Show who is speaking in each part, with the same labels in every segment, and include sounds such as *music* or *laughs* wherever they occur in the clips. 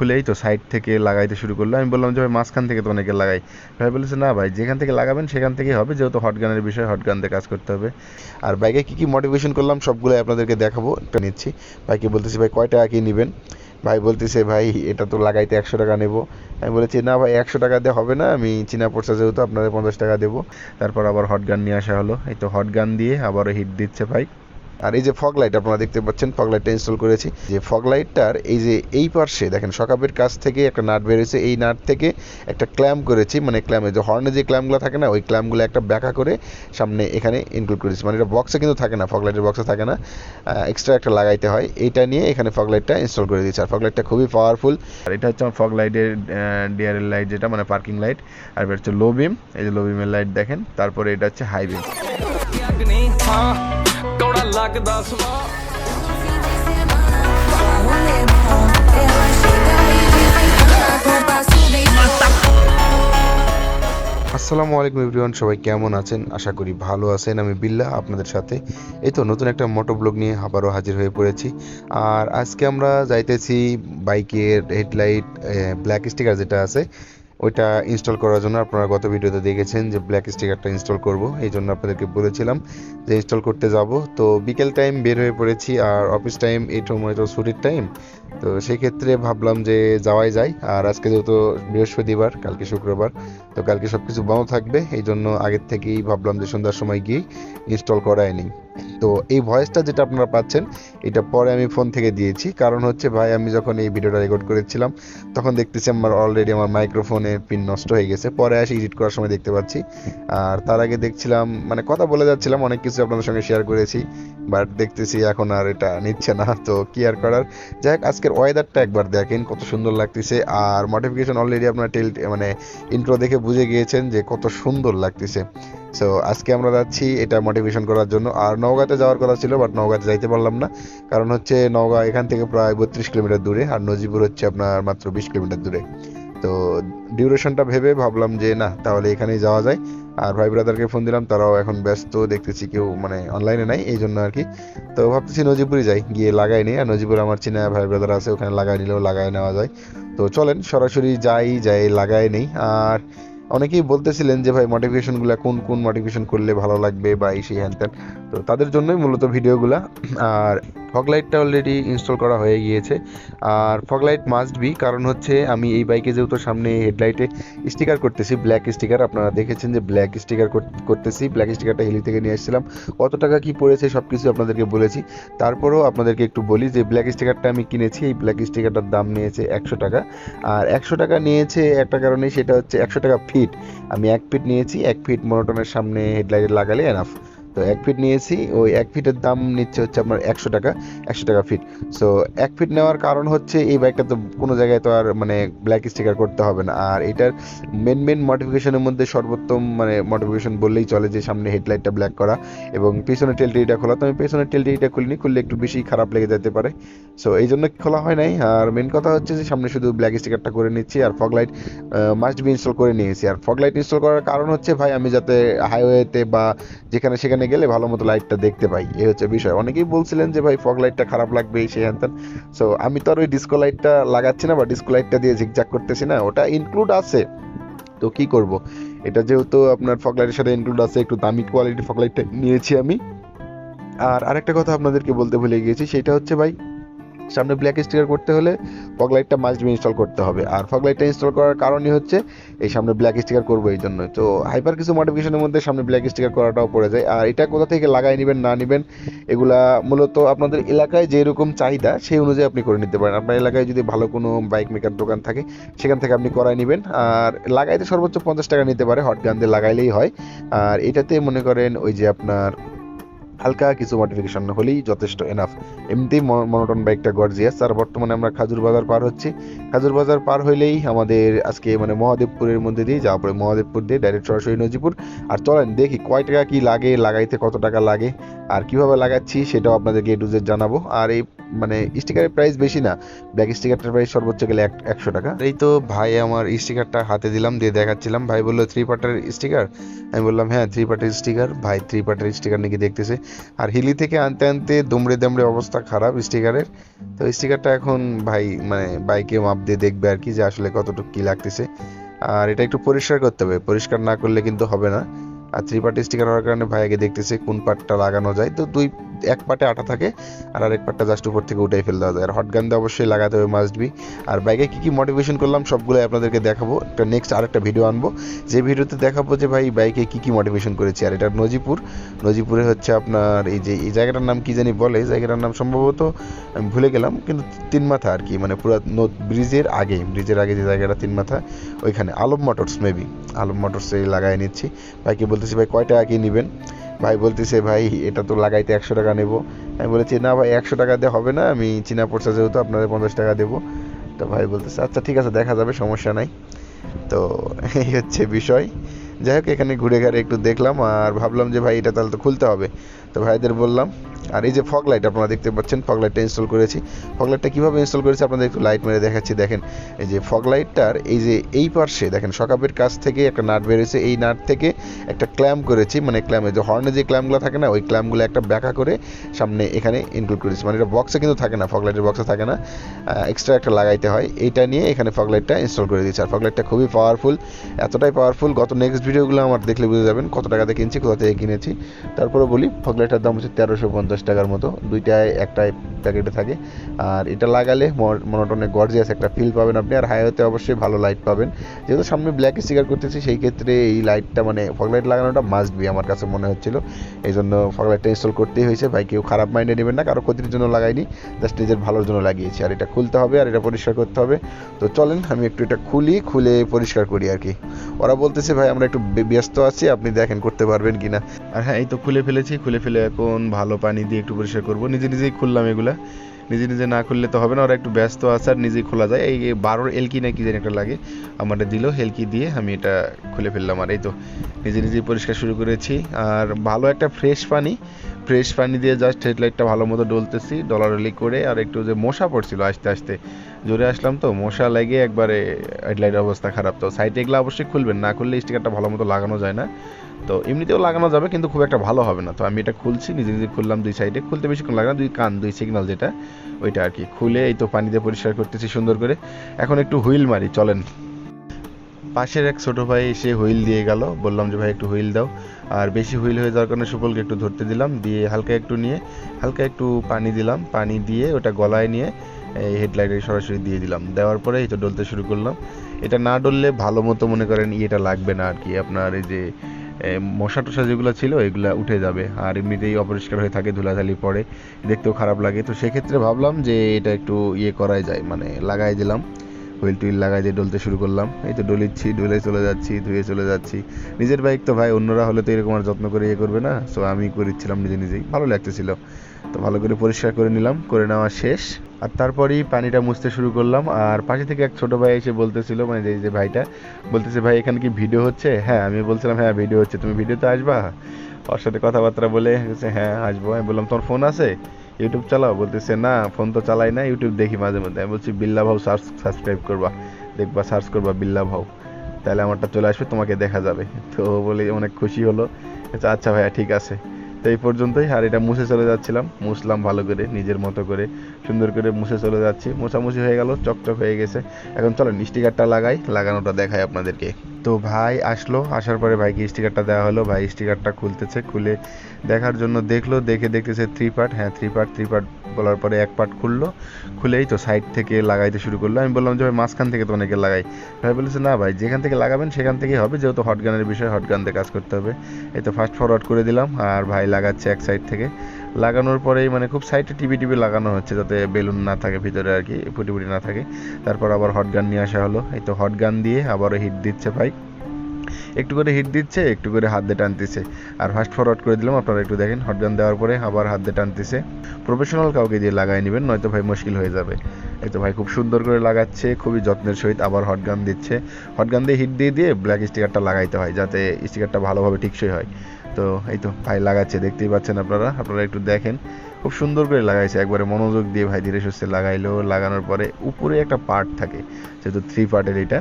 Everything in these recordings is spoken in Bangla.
Speaker 1: খুলেই তো সাইড থেকে লাগাইতে শুরু করল। আমি বললাম যে, ভাই, মাঝখান থেকে তো অনেকে লাগাই। ভাই বলেছে না ভাই, যেখান থেকে লাগাবেন সেখান থেকেই হবে, যেহেতু হট গানের বিষয় হট গান দিয়ে কাজ করতে হবে। আর বাইকে কী কী মডিফিকেশন করলাম সবগুলো আপনাদেরকে দেখাবো, একটা নিচ্ছি। বাইকে বলতেছি, ভাই, কয় টাকা কি নেবেন? ভাই বলতেছে, ভাই, এটা তো লাগাইতে একশো টাকা নেব। আমি বলেছি, না ভাই, একশো টাকা দিয়ে হবে না, আমি চীনা পড়ছে যেহেতু আপনাদের পঞ্চাশ টাকা দেবো। তারপর আবার হট গান নিয়ে আসা হলো। এই তো হট গান দিয়ে আবারও হিট দিচ্ছে ভাই। আর এই যে ফগ লাইট আপনারা দেখতে পাচ্ছেন ফগ লাইটটা ইনস্টল করেছি। যে ফগ লাইটটার এই যে এই পার্শ্বে, দেখেন, সকাপের কাছ থেকে একটা নাট বেরোয়েছে এই নাট থেকে একটা ক্ল্যাম করেছি মানে ক্ল্যামে যে হর্নে যে ক্ল্যামগুলো থাকে না, ওই ক্ল্যামগুলো একটা ব্যাখ্যা করে সামনে এখানে ইনক্লুড করেছি। মানে এটা বক্সে কিন্তু থাকে না ফগ লাইটের বক্সে থাকে না। এক্সট্রা একটা লাগাইতে হয়। এটা নিয়ে এখানে ফগ লাইটটা ইনস্টল করে দিয়েছি। আর ফগ লাইটটা খুবই পাওয়ারফুল আর এটা হচ্ছে আমার ফগ লাইটের ডিআরএল লাইট যেটা মানে পার্কিং লাইট আর এটা হচ্ছে লো বিম এই যে লো বিমের লাইট দেখেন। তারপরে এটা হচ্ছে হাই বিম
Speaker 2: ਲੱਗਦਾ ਸੁਭਾ
Speaker 3: Ela chega e diz que tá com passo bem
Speaker 1: আসসালামু আলাইকুম এভরিওয়ান সবাই কেমন আছেন আশা করি ভালো আছেন আমি বিল্লাহ আপনাদের সাথে এই তো নতুন একটা মোটো ব্লগ নিয়ে আবারও হাজির হয়ে পড়েছি আর আজকে আমরা যাইতেছি বাইকের হেডলাইট ব্ল্যাক স্টিকার যেটা আছে ওইটা ইনস্টল করার জন্য আপনারা গত ভিডিওতে দেখেছেন যে ব্ল্যাক স্টিকারটা ইনস্টল করব। এই জন্য আপনাদেরকে বলেছিলাম যে ইনস্টল করতে যাব। তো বিকেল টাইম বের হয়ে পড়েছি আর অফিস টাইম এই সময় তো ছুটির টাইম তো সেই ক্ষেত্রে ভাবলাম যে যাওয়াই যায়। আর আজকে যেহেতু বৃহস্পতিবার, কালকে শুক্রবার, তো কালকে সব কিছু বন্ধ থাকবে। এই জন্য আগের থেকেই ভাবলাম যে সন্ধ্যার সময় গিয়ে ইনস্টল করাই নিই। তো এই ভয়েসটা যেটা আপনারা পাচ্ছেন, এটা পরে আমি ফোন থেকে দিয়েছি। কারণ হচ্ছে ভাই, আমি যখন এই ভিডিওটা রেকর্ড করেছিলাম, তখন দেখতেছি আমার অলরেডি আমার মাইক্রোফোনের পিন নষ্ট হয়ে গেছে। পরে আসে এডিট করার সময় দেখতে পাচ্ছি। আর তার আগে দেখছিলাম মানে কথা বলে যাচ্ছিলাম, অনেক কিছু আপনাদের সঙ্গে শেয়ার করেছি বাট দেখতেছি এখন আর এটা নিচ্ছে না। তো কি আর করার? যাই হোক, আজকের ওয়েদারটা একবার দেখেন, কত সুন্দর লাগতেছে। আর মডিফিকেশন অলরেডি আপনার টেল মানে ইন্ট্রো দেখে বুঝে গিয়েছেন যে কত সুন্দর লাগতেছে। সো আজকে আমরা যাচ্ছি এটা মোটিভেশন করার জন্য। আর নওগাঁতে যাওয়ার কথা ছিল বাট নওগাঁতে যাইতে পারলাম না। কারণ হচ্ছে নওগাঁ এখান থেকে প্রায় বত্রিশ কিলোমিটার দূরে, আর নজিপুর হচ্ছে আপনার মাত্র বিশ কিলোমিটার দূরে। তো ডিউরেশনটা ভেবে ভাবলাম যে না, তাহলে এখানেই যাওয়া যায়। আর ভাই ব্রাদারকে ফোন দিলাম, তারাও এখন ব্যস্ত, দেখতেছি কেউ মানে অনলাইনে নাই এই জন্য আর কি। তো ভাবতেছি নজিপুরে যাই, গিয়ে লাগাই নিই। আর নজিপুর আমার চিনা ভাই ব্রাদার আছে, ওখানে লাগাই নিলেও লাগাই নেওয়া যায়। তো চলেন, সরাসরি যাই যাই, লাগাই নেই। আর অনেকেই বলতেছিলেন যে ভাই মোটিভেশনগুলো কোন কোন মোটিভেশন করলে ভালো লাগবে বা এই সেই হ্যান ত্যান। তো তাদের জন্যই মূলত ভিডিওগুলা। আর ফগ লাইটটা অলরেডি ইনস্টল করা হয়ে গিয়েছে। আর ফগ লাইট মাস্ট বি কারণ হচ্ছে আমি এই বাইকে যেহেতু সামনে হেডলাইটে স্টিকার করতেছি ব্ল্যাক স্টিকার আপনারা দেখেছেন যে ব্ল্যাক স্টিকার করতেছি ব্ল্যাক স্টিকারটা হিলি থেকে নিয়ে এসেছিলাম কত টাকা কি পড়েছে সব কিছু আপনাদেরকে বলেছি। তারপরেও আপনাদেরকে একটু বলি যে ব্ল্যাক স্টিকারটা আমি কিনেছি, এই ব্ল্যাক স্টিকারটার দাম নিয়েছে একশো টাকা। আর একশো টাকা নিয়েছে একটা কারণে সেটা হচ্ছে একশো টাকা ফিট আমি এক ফিট নিয়েছি, এক ফিট মনোটনের সামনে হেডলাইট লাগালে এনাফ তো এক ফিট নিয়েছি, ওই এক ফিটের দাম নিচ্ছে হচ্ছে আপনার একশো টাকা একশো টাকা ফিট সো এক ফিট নেওয়ার কারণ হচ্ছে এই বাইকটা তো কোনো জায়গায় তো আর মানে ব্ল্যাক স্টিকার করতে হবে না। আর এটার মেন মেন মডিফিকেশনের মধ্যে সর্বোত্তম মানে মডিফিকেশন বললেই চলে যে সামনে হেডলাইটটা ব্ল্যাক করা এবং পেছনের টেলটিটা খোলা। তো আমি পেছনের টেলটিটা খুলিনি, খুললে একটু বেশি খারাপ লেগে যেতে পারে। সো এই জন্য খোলা হয় নাই। আর মেন কথা হচ্ছে যে সামনে শুধু ব্ল্যাক স্টিকারটা করে নিচ্ছি আর fog light must be install করে নিয়েছি। আর ফগ লাইট ইনস্টল করার কারণ হচ্ছে, ভাই, আমি যাতে হাইওয়েতে বা যেখানে, সেখানে গেলে ভালো মতো লাইটটা দেখতে পাই। এই হচ্ছে বিষয়। অনেকেই বলছিলেন যে, ভাই ফগ লাইটটা খারাপ লাগবে সেই হ্যান সো আমি তো আর ওই ডিসকো লাইটটা লাগাচ্ছি না বা ডিসকো লাইটটা দিয়ে ঝিকঝাক করতেছি না। ওটা ইনক্লুড আছে। তো কি করব? এটা যেহেতু আপনার ফগ লাইটের সাথে ইনক্লুড আছে, একটু দামি কোয়ালিটির ফগ লাইটটা নিয়েছি আমি। আর আরেকটা কথা আপনাদেরকে বলতে ভুলে গিয়েছি, সেটা হচ্ছে, ভাই সামনে ব্ল্যাক স্টিকার করতে হলে ফগ লাইটটা মাস্ট বি ইনস্টল করতে হবে। আর ফগ লাইটটা ইনস্টল করার কারণই হচ্ছে এই সামনে ব্ল্যাক স্টিকার করব এই জন্য তো হাইপার কিছু মডিফিকেশনের মধ্যে সামনে ব্ল্যাক স্টিকার করাটাও পড়ে যায়। আর এটা কোথা থেকে লাগাই নেবেন, না নেবেন, এগুলা মূলত আপনাদের এলাকায় যেরকম চাহিদা, সেই অনুযায়ী আপনি করে নিতে পারেন। আপনার এলাকায় যদি ভালো কোনো বাইক মেকার দোকান থাকে, সেখান থেকে আপনি করাই নেবেন। আর লাগাইতে সর্বোচ্চ পঞ্চাশ টাকা নিতে পারে, হট গান দিয়ে লাগাইলেই হয়। আর এটাতে মনে করেন ওই যে আপনার হালকা কিছু মডিফিকেশন হলেই যথেষ্ট এনাফ এমনিতেই মনোটন বাইকটা গর্জিয়াস আর বর্তমানে আমরা খাজুর বাজার পার হচ্ছি। খাজুর বাজার পার হইলেই আমাদের আজকে মানে মহাদেবপুরের মধ্যে দিয়ে যাওয়া পড়ে। মহাদেবপুর দিয়ে ডাইরেক্ট সরাসরি নজিপুর। আর চলেন দেখি কয় টাকা কি লাগে, লাগাইতে কত টাকা লাগে, আর কীভাবে লাগাচ্ছি সেটাও আপনাদেরকে এ জেড জানাব। আর এই মানে স্টিকারের প্রাইস বেশি না। ব্ল্যাক স্টিকারটার প্রাইস সর্বোচ্চ গেলে এক, একশো টাকা। এই তো ভাই আমার স্টিকারটা হাতে দিলাম, দিয়ে দেখাচ্ছিলাম। ভাই বলল থ্রি পার্টের স্টিকার আমি বললাম হ্যাঁ থ্রি পার্টের স্টিকার ভাই থ্রি পার্টের স্টিকার নাকি দেখতেছে। আর হিলি থেকে আনতে আনতে দুমড়ে দামড়ে অবস্থা খারাপ স্টিকারের। তো স্টিকারটা এখন ভাই মানে বাইকে মাপ দিয়ে দেখবে আর কি যে আসলে কতটুকু কী লাগতেছে। আর এটা একটু পরিষ্কার করতে হবে, পরিষ্কার না করলে কিন্তু হবে না। আর থ্রি পার্টি স্টিকার হওয়ার কারণে ভাই আগে দেখতেছে কোন পার্টটা লাগানো যায়। তো দুই এক পাটে আটা থাকে আর আরেক পাটটা জাস্ট উপর থেকে উঠাই ফেলে দেওয়া যায়। আর হট গান দিয়ে অবশ্যই লাগাতে হবে মাস্ট বি আর বাইকে কী কী মোটিভেশন করলাম সবগুলো আপনাদেরকে দেখাবো। একটা নেক্সট আরেকটা ভিডিও আনব। যে ভিডিওতে দেখাবো যে ভাই বাইকে কী কী মোটিভেশন করেছি। আর এটা নজিপুর। নজিপুরে হচ্ছে আপনার এই যে, এই জায়গাটার নাম কি জানি বলে? এই জায়গাটার নাম সম্ভবত আমি ভুলে গেলাম, কিন্তু তিন মাথা আর কি। মানে পুরো ব্রিজের আগে ব্রিজের আগে যে জায়গাটা তিন মাথা ওইখানে, আলম মোটরস মেবি আলম মোটরসে লাগাই নিচ্ছি। ভাইকে বলতেছি, ভাই কয় টাকা কি নেবেন? ভাই বলতেছে, ভাই, এটা তো লাগাইতে একশো টাকা নেব। আমি বলেছি, না ভাই, একশো টাকা দিয়ে হবে না, আমি চীনা পড়ছে যেহেতু আপনাদের পঞ্চাশ টাকা দেবো। তো ভাই বলতেছে আচ্ছা ঠিক আছে, দেখা যাবে, সমস্যা নাই। তো এই হচ্ছে বিষয়। যাই হোক, এখানে ঘুরে ঘাড়ে একটু দেখলাম আর ভাবলাম যে ভাই এটা তাহলে তো খুলতে হবে। তো ভাইদের বললাম, আর এই যে ফগ লাইট আপনারা দেখতে পাচ্ছেন ফগ লাইটটা ইনস্টল করেছি। ফগ লাইটটা কীভাবে ইনস্টল করেছি আপনাদের একটু লাইট মেরে দেখাচ্ছি, দেখেন। এই যে ফগ লাইটটার এই যে এই পার্শ্বে, দেখেন, সকাপের কাছ থেকে একটা নাট বেরোছে এই নাট থেকে একটা ক্ল্যাম্প করেছি মানে ক্ল্যাম্প যে হর্নে যে ক্ল্যাম্পগুলো থাকে না, ওই ক্ল্যাম্পগুলো একটা ব্যাকা করে সামনে এখানে ইনক্লুড করেছি। মানে এটা বক্সে কিন্তু থাকে না ফগ লাইটের বক্সে থাকে না। এক্সট্রা একটা লাগাইতে হয়। এটা নিয়ে এখানে ফগ লাইটটা ইনস্টল করে দিয়েছি। আর ফগ লাইটটা খুবই পাওয়ারফুল এতটাই পাওয়ারফুল গত নেক্সট ভিডিওগুলো আমার দেখলে বুঝে যাবেন কত টাকা টাকাতে কিনছি, কোথা থেকে কিনেছি। তারপরে বলি, ফগলাইটার দাম হচ্ছে তেরোশো পঞ্চাশ টাকার মতো। দুইটায় একটাই প্যাকেটে থাকে। আর এটা লাগালে মনোটনে গর্জিয়াস একটা ফিল পাবেন আপনি। আর হাইওয়েতে অবশ্যই ভালো লাইট পাবেন। যেহেতু সামনে ব্ল্যাক স্টিকার করতেছি, সেই ক্ষেত্রে এই লাইটটা মানে ফগ লাইট লাগানোটা মাস্ট বি আমার কাছে মনে হচ্ছিল। এই জন্য ফগ লাইটটা ইনস্টল করতেই হয়েছে। ভাই, কেউ খারাপ মাইন্ডে নেবেন না। কারও ক্ষতির জন্য লাগাইনি। জাস্ট নিজের ভালোর জন্য লাগিয়েছি। আর এটা খুলতে হবে, আর এটা পরিষ্কার করতে হবে। তো চলেন, আমি একটু এটা খুলি, খুলে পরিষ্কার করি আর কি। ওরা বলতেছে, ভাই, আমরা একটু ব্যস্ত আছি, আপনি দেখেন করতে পারবেন কি না আর হ্যাঁ এই তো খুলে ফেলেছি, খুলে ফেলে এখন ভালো পানি দিয়ে একটু পরিষ্কার করব। নিজে নিজেই খুললাম এগুলা। নিজে নিজে না খুললে তো হবে না, ওরা একটু ব্যস্ত আছে আর নিজেই খোলা যায়। এই বারোর এলকি না কি যেন একটা লাগে আমার দিল হেলকি দিয়ে আমি এটা খুলে ফেললাম আর এই তো। নিজে নিজেই পরিষ্কার শুরু করেছি। আর ভালো একটা ফ্রেশ পানি ফ্রেশ পানি দিয়ে জাস্ট হেডলাইটটা ভালো মতো ডলতেছি, ডলারলি করে আর একটু যে মশা পড়ছিল আস্তে আস্তে, জোরে আসলাম তো, মশা লেগে একবারে হেডলাইটের অবস্থা খারাপ। তো সাইডে এগুলো অবশ্যই খুলবেন, না খুললে স্টিকারটা ভালো মতো লাগানো যায় না। তো এমনিতেও লাগানো যাবে, কিন্তু খুব একটা ভালো হবে না। তো আমি এটা খুলছি, নিজে নিজে খুললাম দুই সাইডে খুলতে বেশিক্ষণ লাগে না, দুই কান, দুই সিগন্যাল যেটা, ওইটা আর কি। খুলে এই তো পানি দিয়ে পরিষ্কার করতেছি সুন্দর করে। এখন একটু হুইল মারি, চলেন। পাশের এক ছোট ভাই এসে হুইল দিয়ে গেল। বললাম যে, ভাই, একটু হুইল দাও। আর বেশি হুইল হয়ে যাওয়ার কারণে সুফলকে একটু ধরতে দিলাম। দিয়ে হালকা একটু নিয়ে, হালকা একটু পানি দিলাম। পানি দিয়ে ওটা গলায় নিয়ে, এই হেডলাইটে সরাসরি দিয়ে দিলাম। দেওয়ার পরে এই তো ডলতে শুরু করলাম। এটা না ডললে ভালো মতো মনে করেন ইয়েটা লাগবে না আর কি আপনার এই যে মশা টশা যেগুলো ছিল, এগুলো উঠে যাবে। আর এমনিতেই অপরিষ্কার হয়ে থাকে ধুলাধালি পড়ে। দেখতেও খারাপ লাগে। তো সেক্ষেত্রে ভাবলাম যে, এটা একটু ইয়ে করাই যায়। মানে লাগাই দিলাম। হুইল টুইল লাগাই দিয়ে ডলতে শুরু করলাম। এই তো ডলিচ্ছি, ডলে চলে যাচ্ছি, ধুয়ে চলে যাচ্ছি। নিজের বাইক তো ভাই, অন্যরা হলে তো এরকম আর যত্ন করে ইয়ে করবে না। সো আমি করেছিলাম নিজে নিজেই। ভালো লাগতেছিল। তো ভালো করে পরিষ্কার করে নিলাম, করে নেওয়া শেষ। আর তারপরেই পানিটা মুছতে শুরু করলাম। আর পাশে থেকে এক ছোট ভাই এসে বলতেছিল মানে যে- যে ভাইটা, বলতেছে, ভাই, এখানে কি ভিডিও হচ্ছে? হ্যাঁ আমি বলছিলাম হ্যাঁ ভিডিও হচ্ছে। তুমি ভিডিওতে আসবা? ওর সাথে কথাবার্তা বলে হ্যাঁ আসব। আমি বললাম, তোমার ফোন আছে? ইউটিউব চালাও, বলতেছে, না ফোন তো চালাই না ইউটিউব দেখি মাঝে মধ্যে। আমি বলছি, বিল্লা ভাও সার্চ সাবস্ক্রাইব করবা। দেখবা, সার্চ করবা, বিল্লা ভাও তাহলে আমারটা চলে আসবে, তোমাকে দেখা যাবে। *laughs* তো বলে অনেক খুশি হলো। আচ্ছা ভাইয়া, ঠিক আছে। তো এই পর্যন্তই, আর এটা মুছে চলে যাচ্ছিলাম, মুছলাম ভালো করে, নিজের মতো করে, সুন্দর করে মুছে চলে যাচ্ছি। মোছামুছি হয়ে গেল, চকচক হয়ে গেছে। এখন চলেন, স্টিকারটা লাগাই, লাগানোটা দেখাই আপনাদেরকে। তো ভাই আসলো, আসার পরে ভাইকে স্টিকারটা দেওয়া হলো। ভাই স্টিকারটা খুলতেছে, খুলে দেখার জন্য দেখল, দেখে দেখতেছে থ্রি পার্ট হ্যাঁ থ্রি পার্ট থ্রি পার্ট বলার পরে এক পার্ট খুললো। খুলেই তো সাইড থেকে লাগাইতে শুরু করল। আমি বললাম যে, ভাই, মাঝখান থেকে তো অনেকে লাগাই। ভাই বলেছে, না ভাই, যেখান থেকে লাগাবেন সেখান থেকেই হবে। যেহেতু হট গানের বিষয় হট গান দিয়ে কাজ করতে হবে। এই তো ফাস্ট ফরওয়ার্ড করে দিলাম, আর ভাই লাগাচ্ছে এক সাইড থেকে। লাগানোর পরেই মানে খুব সাইডে টিভি টিভি লাগানো হচ্ছে যাতে বেলুন না থাকে, ভিতরে আর কি ফুটি ফুটি না থাকে। তারপর আবার হট গান নিয়ে আসা হলো। এই তো হট গান দিয়ে আবারও হিট দিচ্ছে ভাই। একটু করে হিট দিচ্ছে, একটু করে হাত দিয়ে টানতেছে। আর ফাস্ট ফরওয়ার্ড করে দিলাম, আপনারা একটু দেখেন। হট গান দেওয়ার পরে আবার হাত দিয়ে টানতেছে। প্রফেশনাল কাউকে দিয়ে লাগাই নেবেন, নয়তো ভাই মুশকিল হয়ে যাবে। এই তো ভাই খুব সুন্দর করে লাগাচ্ছে, খুবই যত্নের সহিত আবার হট গান দিচ্ছে। হট গান দিয়ে হিট দিয়ে দিয়ে ব্ল্যাক স্টিকারটা লাগাইতে হয়, যাতে স্টিকারটা ভালোভাবে টিকসই হয়। তো এই তো ভাই লাগাচ্ছে, দেখতেই পাচ্ছেন আপনারা? আপনারা একটু দেখেন। খুব সুন্দর করে লাগাইছে, একবারে মনোযোগ দিয়ে ভাই ধীরে সুস্থে লাগাইলো। লাগানোর পরে উপরে একটা পার্ট থাকে, যেহেতু থ্রি পার্টের এটা,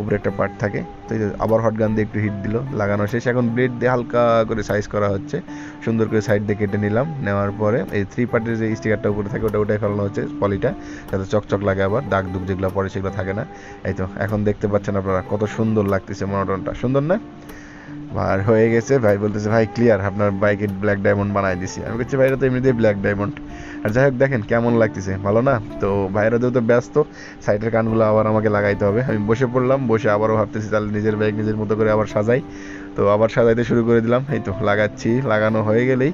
Speaker 1: উপরে একটা পার্ট থাকে। তো এই আবার হট গান দিয়ে একটু হিট দিল, লাগানো শেষ। এখন ব্লেড দিয়ে হালকা করে সাইজ করা হচ্ছে। সুন্দর করে সাইড দিয়ে কেটে নিলাম। নেওয়ার পরে এই থ্রি পার্টের যে স্টিকারটা উপরে থাকে, ওটা ওটাই ফেলানো হচ্ছে পলিটা যাতে চকচক লাগে আবার, দাগ দুগ যেগুলো পরে সেগুলো থাকে না। এই তো, এখন দেখতে পাচ্ছেন আপনারা কত সুন্দর লাগতেছে মনোটনটা সুন্দর না? আর হয়ে গেছে। ভাই বলতেছে, ভাই ক্লিয়ার আপনার বাইকে ব্ল্যাক ডায়মন্ড বানাই দিছি। আমি বলছি, ভাইরা তো এমনিতেই ব্ল্যাক ডায়মন্ড আর যাই হোক, দেখেন কেমন লাগতেছে। ভালো না? তো ভাইরা যেহেতু ব্যস্ত সাইডের কানগুলো আবার আমাকে লাগাইতে হবে। আমি বসে পড়লাম, বসে আবারও ভাবতেছি, তাহলে নিজের বাইক নিজের মতো করে আবার সাজাই। তো আবার সাজাইতে শুরু করে দিলাম। এই তো লাগাচ্ছি, লাগানো হয়ে গেলেই।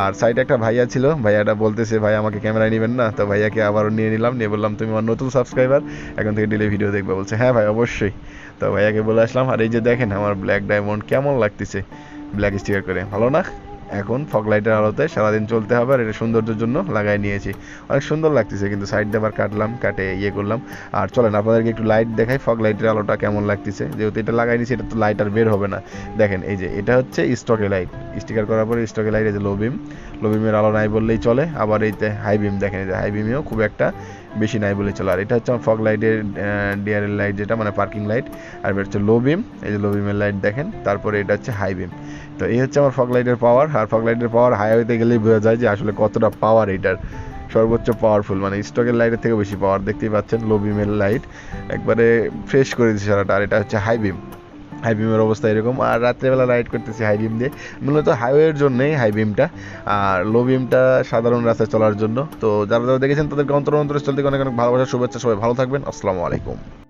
Speaker 1: আর সাইডে একটা ভাইয়া ছিল, ভাইয়াটা বলতেছে, ভাই, আমাকে ক্যামেরায় নেবেন না? তো ভাইয়াকে আবারও নিয়ে নিলাম, নিয়ে বললাম, তুমি আমার নতুন সাবস্ক্রাইবার এখন থেকে ডেলি ভিডিও দেখবে, বলছে হ্যাঁ ভাই, অবশ্যই। তো ভাইয়াকে বলে আসলাম, আর এই যে দেখেন, আমার ব্ল্যাক ডায়মন্ড কেমন লাগতেছে? ব্ল্যাক স্টিকার করে, ভালো না? এখন ফগ লাইটের আলোতে সারাদিন চলতে হবে আর এটা সৌন্দর্যের জন্য লাগাই নিয়েছি। অনেক সুন্দর লাগতেছে, কিন্তু সাইড দিয়ে আবার কাটলাম, কাটে ইয়ে করলাম। আর চলেন, আপনাদেরকে একটু লাইট দেখাই ফগ লাইটের আলোটা কেমন লাগতেছে? যেহেতু এটা লাগাই নিয়েছি, এটা তো লাইট আর বের হবে না। দেখেন, এই যে, এটা হচ্ছে স্টকে লাইট স্টিকার করার পরে স্টকে লাইট এই যে লো বিম লো বিমের আলো নাই বললেই চলে। আবার এইতে হাই বিম দেখেন এই যে হাই বিমেও খুব একটা বেশি নাই বলে চলে। আর এটা হচ্ছে ফগ লাইটের ডিআরএল লাইট যেটা মানে পার্কিং লাইট আর এটা হচ্ছে লো বিম এই যে লো বিমের লাইট দেখেন। তারপরে এটা হচ্ছে হাই বিম তো এই হচ্ছে আমার ফগ লাইটের পাওয়ার আর ফগ লাইটের পাওয়ার হাইওয়েতে গেলেই বোঝা যায় যে আসলে কতটা পাওয়ার এটার। সর্বোচ্চ পাওয়ারফুল মানে স্টকের লাইটের থেকে বেশি পাওয়ার দেখতেই পাচ্ছেন লো বিমের লাইট একবারে ফ্রেশ করে দিচ্ছে সারাটা। আর এটা হচ্ছে হাই বিম হাই বিমের অবস্থা এরকম। আর রাত্রেবেলা রাইড করতেছি হাই বিম দিয়ে। মূলত হাইওয়ের জন্যই হাই বিমটা আর লো বিমটা সাধারণ রাস্তায় চলার জন্য। তো যারা যারা দেখেছেন তাদেরকে অন্তর অন্তর চলতে অনেক অনেক ভালোবাসা, শুভেচ্ছা, সবাই ভালো থাকবেন। আসসালামু আলাইকুম।